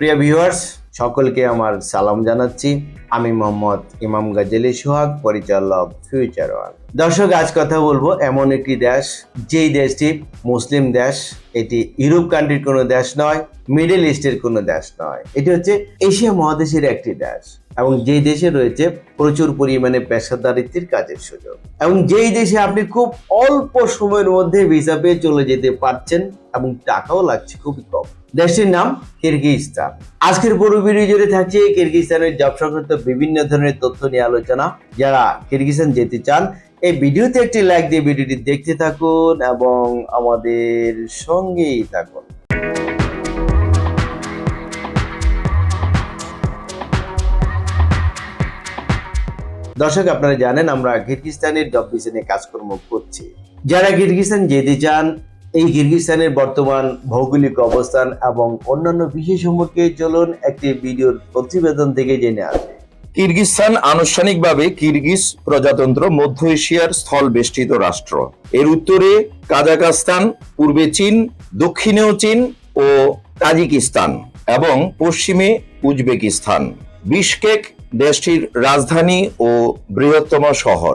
প্রিয় ভিউয়ার্স সকলকে আমার সালাম জানাচ্ছি। আমি মোহাম্মদ ইমাম গাজেলি সোহাগ, পরিচালক ফিউচার ওয়ান দর্শক, আজ কথা বলব এমন একটি দেশ, যেই দেশটি মুসলিম দেশ, এটি ইউরোপ কান্ট্রির কোনো দেশ নয় মিডল ইস্টের কোনো দেশ নয়। এটি হচ্ছে এশিয়া মহাদেশের একটি দেশ। এবং যেই দেশে রয়েছে প্রচুর পরিমাণে পেশাদারিত্বের কাজের সুযোগ। এবং যেই দেশে আপনি খুব অল্প সময়ের মধ্যে ভিসা পেয়ে চলে যেতে পারছেন এবং টাকাও লাগছে খুবই কম। দেশটির নাম কিরগিজস্তান। আজকের পুরো ভিডিও জুড়ে থাকছে কিরগিজস্তানের জব সংক্রান্ত বিভিন্ন ধরনের তথ্য নিয়ে আলোচনা। যারা কিরগিজস্তান যেতে চান, এই ভিডিওতে একটি লাইক দিয়ে ভিডিওটি দেখতে থাকুন এবং আমাদের সঙ্গেই থাকুন। দর্শক, আপনারা জানেন আমরা কিরগিজস্তানের জব ভিসা কাজকর্ম করছি। যারা কিরগিজস্তান যেতে চান, এই কিরগিজস্তানের বর্তমান ভৌগোলিক অবস্থান এবং অন্যান্য বিষয় সম্পর্কে চলুন একটি ভিডিওর প্রতিবেদন থেকে জেনে আসে। কিরগিজস্তান আনুষ্ঠানিকভাবে কিরগিজ প্রজাতন্ত্র মধ্য এশিয়ার স্থল বেষ্টিত রাষ্ট্র। এর উত্তরে কাজাকাস্তান পূর্বে চীন, দক্ষিণেও চীন ও তাজিকিস্তান এবং পশ্চিমে উজবেকিস্তান। বিশকেক দেশটির রাজধানী ও বৃহত্তম শহর।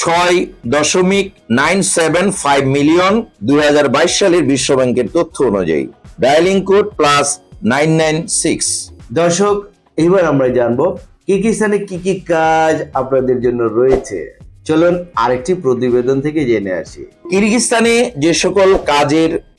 ছয় দশমিক নাইন সেভেন ফাইভ মিলিয়ন দুই হাজার বাইশ সালের বিশ্ব ব্যাংকের তথ্য অনুযায়ী। Dialing code plus nine nine six. দর্শক এবার আমরা জানব কিরগিজস্তানে কি কি কাজ আপনাদের জন্য রয়েছে। চলুন আরেকটি প্রতিবেদন থেকে জেনে আসি। কিরগিস্তানে যে সকল কাজের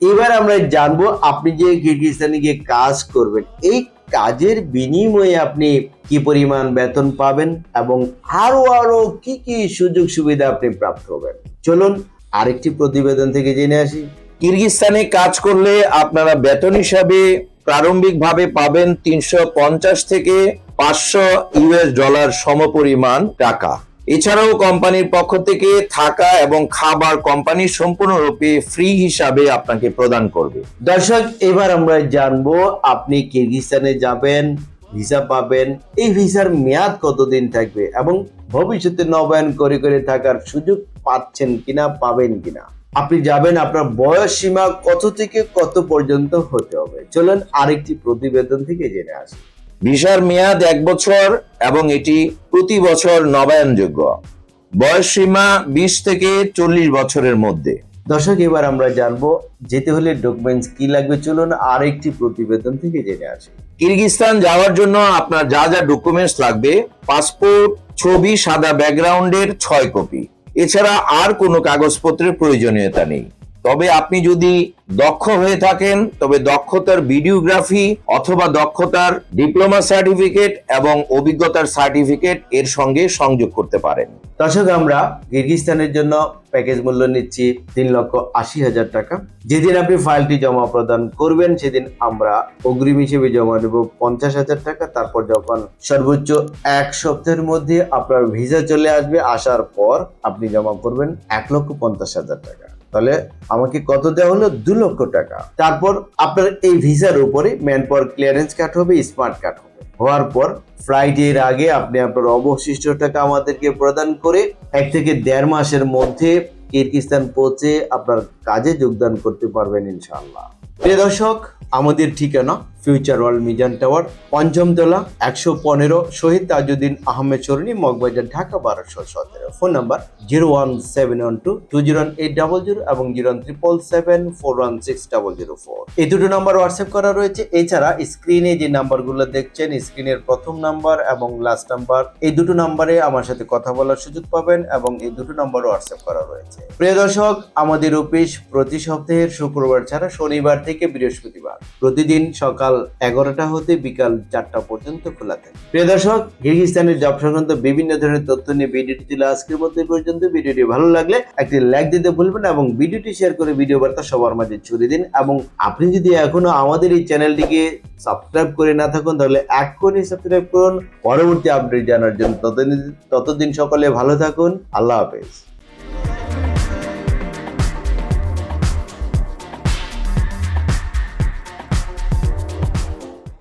এবার আমরা জানব আপনি যে কিরগিজস্তানে গিয়ে কাজ করবেন, এই কাজের বিনিময়ে আপনি কি পরিমাণ বেতন পাবেন এবং আরও আরও কি কি সুযোগ সুবিধা আপনি প্রাপ্ত হবেন? চলুন আরেকটি প্রতিবেদন থেকে জেনে আসি। কিরগিস্তানে কাজ করলে আপনারা বেতন হিসাবে প্রারম্ভিকভাবে পাবেন তিনশো পঞ্চাশ থেকে পাঁচশো ইউএস ডলার সমপরিমাণ টাকা। এছাড়াও কোম্পানির পক্ষ থেকে থাকা এবং খাবার কোম্পানি সম্পূর্ণরূপে ফ্রি হিসাবে আপনাকে প্রদান করবে। দর্শক, এবার আমরা জানব আপনি কিরগিজস্তানে যাবেন, ভিসা পাবেন, এই ভিসার মেয়াদ কতদিন থাকবে এবং ভবিষ্যতে নবায়ন করে করে থাকার সুযোগ পাচ্ছেন কিনা, পাবেন কিনা? আপনি যাবেন, আপনার বয়স সীমা কত থেকে কত পর্যন্ত হতে হবে? চলুন আরেকটি প্রতিবেদন থেকে জেনে আসি। ভিসার মেয়াদ এক বছর এবং এটি প্রতি বছর নবায়নযোগ্য। বয়স সীমা বিশ থেকে চল্লিশ বছরের মধ্যে। দর্শক এবার আমরা জানব যেতে হলে ডকুমেন্টস কি লাগবে? চলুন আরেকটি প্রতিবেদন থেকে জেনে আসি। কিরগিস্তান যাওয়ার জন্য আপনার যা যা ডকুমেন্টস লাগবে পাসপোর্ট ছবি সাদা ব্যাকগ্রাউন্ডের ছয় কপি এছাড়া আর কোনো কাগজপত্রের প্রয়োজনীয়তা নেই। তবে আপনি যদি দক্ষ হয়ে থাকেন, তবে দক্ষতার ভিডিওগ্রাফি অথবা দক্ষতার ডিপ্লোমা সার্টিফিকেট এবং অভিজ্ঞতার সার্টিফিকেট এর সঙ্গে সংযোগ করতে পারেন। দর্শক, আমরা কিরগিজস্তানের জন্য প্যাকেজ মূল্য নিচ্ছি তিন লক্ষ আশি হাজার টাকা। যেদিন আপনি ফাইলটি জমা প্রদান করবেন, সেদিন আমরা অগ্রিম হিসেবে জমা দেব পঞ্চাশ হাজার টাকা। তারপর যখন সর্বোচ্চ এক সপ্তাহের মধ্যে আপনার ভিসা চলে আসবে, আসার পর আপনি জমা করবেন এক লক্ষ পঞ্চাশ হাজার টাকা। তাহলে আমাকে কত দেওয়া হলো? দু লক্ষ টাকা। তারপর আপনার এই ভিসার উপরে ম্যান পাওয়ার ক্লিয়ারেন্স কাট হবে, স্মার্ট কার্ড হবে। হওয়ার পর ফ্লাইটের আগে আপনি আপনার অবশিষ্ট টাকা আমাদেরকে প্রদান করে এক থেকে দেড় মাসের মধ্যে কিরগিস্তান পৌঁছে আপনার কাজে যোগদান করতে পারবেন ইনশাল্লাহ প্রিয় দর্শক, আমাদের ঠিকানা ফিউচার ওয়ার্ল্ড মিজান টাওয়ার পঞ্চমতলা একশো পনেরো, শহীদ তাজউদ্দিন আহমেদ চরণী মগবাজার, ঢাকা, বারোশো সতেরো। Phone number zero one seven one two two zero eight double zero এবং zero triple seven four one six double zero four. এই দুটো নাম্বার হোয়াটসঅ্যাপ করা রয়েছে। এছাড়া স্ক্রিনে যে নাম্বারগুলো দেখছেন, স্ক্রিনের প্রথম নাম্বার এবং লাস্ট নাম্বার, এই দুটো নাম্বারে আমার সাথে কথা বলার সুযোগ পাবেন এবং এই দুটো নাম্বার হোয়াটসঅ্যাপ করা রয়েছে। প্রিয় দর্শক, আমাদের অফিস প্রতি সপ্তাহের শুক্রবার ছাড়া শনিবার থেকে বৃহস্পতিবার। প্রতিদিন সকাল এগারোটা হতে বিকাল চারটা পর্যন্ত খোলা থাকে। প্রিয় দর্শক কিরগিস্তানের জব সংক্রান্ত বিভিন্ন ধরনের তথ্য নিয়ে ভিডিওটি ছিল আজকের মতো পর্যন্ত। ভিডিওটি ভালো লাগলে একটি লাইক দিতে ভুলবেন এবং ভিডিওটি শেয়ার করে ভিডিও বার্তা সবার মাঝে ছড়িয়ে দিন। এবং আপনি যদি এখনও আমাদের এই চ্যানেলটিকে সাবস্ক্রাইব করে না থাকুন, তাহলে এখনই সাবস্ক্রাইব করুন। পরবর্তী আপডেট জানার জন্য ততদিন ততদিন সকলে ভালো থাকুন। আল্লাহ হাফেজ।